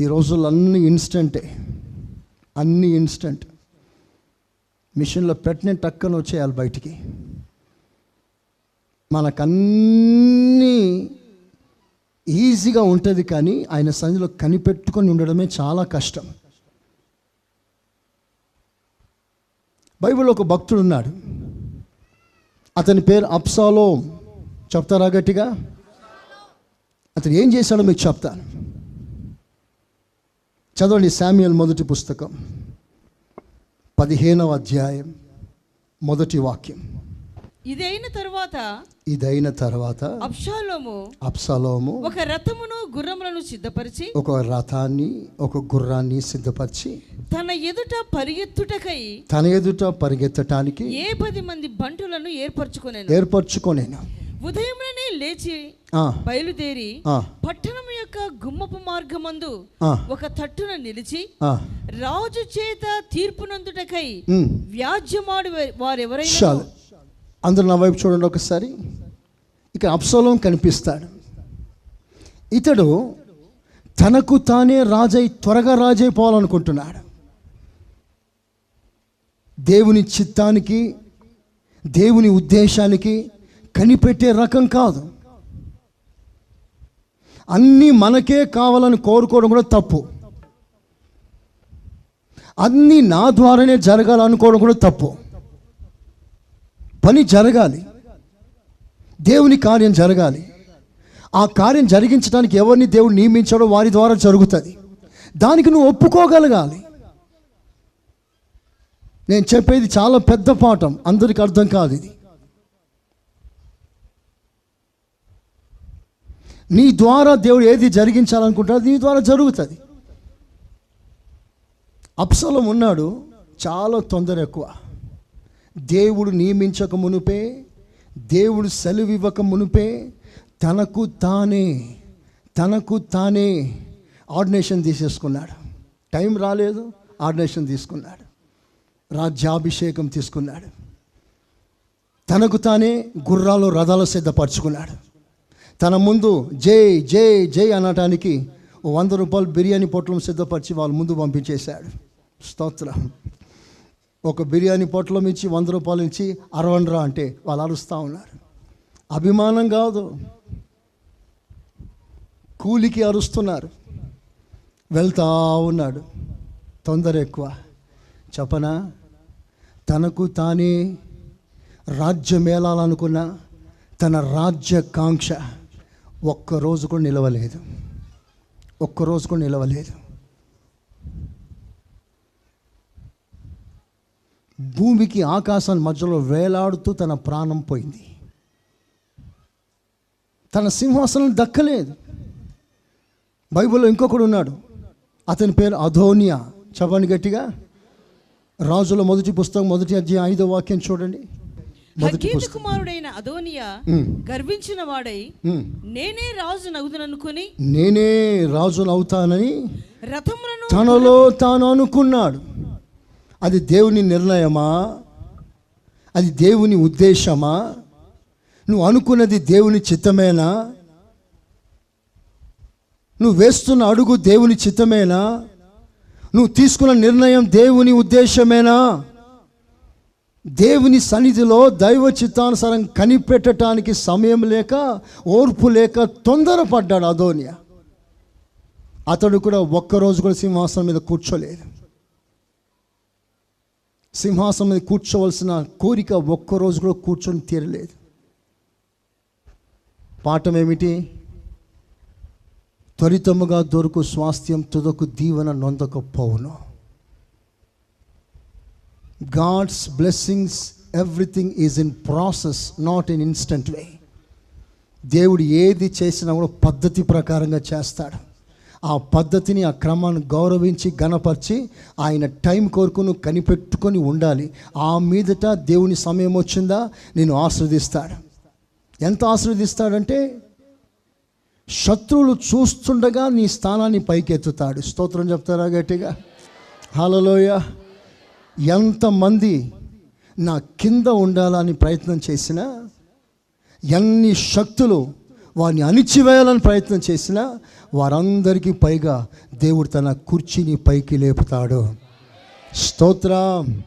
ఈ రోజుల్లో అన్ని ఇన్స్టెంటే అన్ని ఇన్స్టెంట్. మిషన్లో పెట్టిన టక్కన వచ్చేయాలి బయటికి. మనకన్నీ ఈజీగా ఉంటుంది కానీ ఆయన సన్నిధిలో కనిపెట్టుకొని ఉండడమే చాలా కష్టం. బైబిల్లో ఒక భక్తుడు ఉన్నాడు. అతని పేరు అప్సాలో చెప్తారా గట్టిగా? అతను ఏం చేశాడో మీకు చెప్తాను. చదవండి శామ్యుయల్ మొదటి పుస్తకం. పదిహేనవ అధ్యాయం. మొదటి వాక్యం. ఇదైన తరువాత ఇదైన తర్వాత అబ్షాలోము అప్సలోము ఒక రథమును గుర్రములను సిద్ధపరిచి ఒక రథాన్ని ఒక గుర్రాన్ని సిద్ధపరిచి తన ఎదుట పరిగెత్తుటకై తన ఎదుట పరిగెత్తటానికి ఏ పది మంది బంటులను ఏర్పరచుకునేను? ఏర్పరచుకొనేను. ఉదయమునే లేచి ఆ, బయలుదేరి పట్టణం యొక్క గుమ్మపు మార్గమందు ఒక తట్టున నిలిచి. రాజు చేత తీర్పునందుటకై వ్యాజ్యమాడు వారెవరైనా అందరూ నా వైపు చూడండి ఒకసారి. ఇక్కడ అప్సలోం కనిపిస్తాడు. ఇతడు తనకు తానే రాజై త్వరగా రాజైపోవాలనుకుంటున్నాడు దేవుని చిత్తానికి దేవుని ఉద్దేశానికి కనిపెట్టే రకం కాదు. అన్నీ మనకే కావాలని కోరుకోవడం కూడా తప్పు. అన్నీ నా ద్వారానే జరగాలనుకోవడం కూడా తప్పు. పని జరగాలి. దేవుని కార్యం జరగాలి. ఆ కార్యం జరిగించడానికి ఎవరిని దేవుడు నియమించాడో వారి ద్వారా జరుగుతుంది. దానికి నువ్వు ఒప్పుకోగలగాలి. నేను చెప్పేది చాలా పెద్ద పాఠం. అందరికి అర్థం కాదు ఇది. నీ ద్వారా దేవుడు ఏది జరిగించాలనుకుంటాడో నీ ద్వారా జరుగుతుంది. అప్సలం ఉన్నాడు చాలా తొందర ఎక్కువ. దేవుడు నియమించక మునుపే దేవుడు సెలవు ఇవ్వక మునుపే తనకు తానే తనకు తానే ఆర్డినేషన్ తీసేసుకున్నాడు. టైం రాలేదు ఆర్డినేషన్ తీసుకున్నాడు. రాజ్యాభిషేకం తీసుకున్నాడు. తనకు తానే గుర్రాలు రథాలు సిద్ధపరచుకున్నాడు. తన ముందు జై జై జై అనటానికి వంద రూపాయలు బిర్యానీ పొట్లం సిద్ధపరిచి వాళ్ళ ముందు పంపించేశాడు. స్తోత్రం. ఒక బిర్యానీ పొట్లం ఇచ్చి వంద రూపాయలు ఇచ్చి అరవండ్రా అంటే వాళ్ళు అరుస్తూ ఉన్నారు. అభిమానం కాదు. కూలికి అరుస్తున్నారు. వెళ్తా ఉన్నాడు. తొందర ఎక్కువ. చెప్పనా? తనకు తానే రాజ్యమేళాలనుకున్న తన రాజ్యకాంక్ష. ఒక్కరోజు కూడా నిలవలేదు. ఒక్కరోజు కూడా నిలవలేదు. భూమికి ఆకాశాన్ని మధ్యలో వేలాడుతూ తన ప్రాణం పోయింది. తన సింహాసనం దక్కలేదు. బైబిల్లో ఇంకొకడు ఉన్నాడు. అతని పేరు అధోనియా. చెప్పండి గట్టిగా. రాజుల మొదటి పుస్తకం మొదటి అధ్యాయం ఐదో వాక్యం చూడండి. హగ్గీతు కుమారుడైన అదోనియా గర్వించిన వాడై. నేనే రాజు నగుదననుకుని నేనే రాజును అవుతానని రథములను తనలో తాను అనుకున్నాడు. అది దేవుని నిర్ణయమా? అది దేవుని ఉద్దేశమా? నువ్వు అనుకున్నది దేవుని చిత్తమేనా? నువ్వు వేస్తున్న అడుగు దేవుని చిత్తమేనా? నువ్వు తీసుకున్న నిర్ణయం దేవుని ఉద్దేశమేనా? దేవుని సన్నిధిలో దైవ చిత్తానుసారం కనిపెట్టడానికి సమయం లేక ఓర్పు లేక తొందరపడ్డాడు అదోనియా. అతడు కూడా ఒక్కరోజు కూడా సింహాసనం మీద కూర్చోలేదు. సింహాసనం మీద కూర్చోవలసిన కోరిక ఒక్కరోజు కూడా కూర్చొని తీరలేదు. పాఠం ఏమిటి? త్వరితముగా దొరుకు స్వాస్థ్యం తుదకు దీవెన నొందకపోవును. God's blessings everything is in process not in instant way దేవుడు ఏది చేసినా కూడా పద్ధతి ప్రకారంగా చేస్తాడు. ఆ పద్ధతిని ఆ క్రమాన్ని గౌరవించి గణపరిచి ఆయన టైం కోరుకుని కనిపెట్టుకొని ఉండాలి. ఆ మీదట దేవుని సమయం వచ్చిందా? నేను ఆస్వాదిస్తాడు ఎంత ఆశీర్వదిస్తాడంటే శత్రువులు చూస్తుండగా నీ స్థానాన్ని పైకెత్తుతాడు. స్తోత్రం చెప్తారా గట్టిగా? హలోయ ఎంతమంది నా కింద ఉండాలని ప్రయత్నం చేసినా ఎన్ని శక్తులు వారిని అణిచివేయాలని ప్రయత్నం చేసినా వారందరికీ పైగా దేవుడు తన కుర్చీని పైకి లేపుతాడు. స్తోత్రం.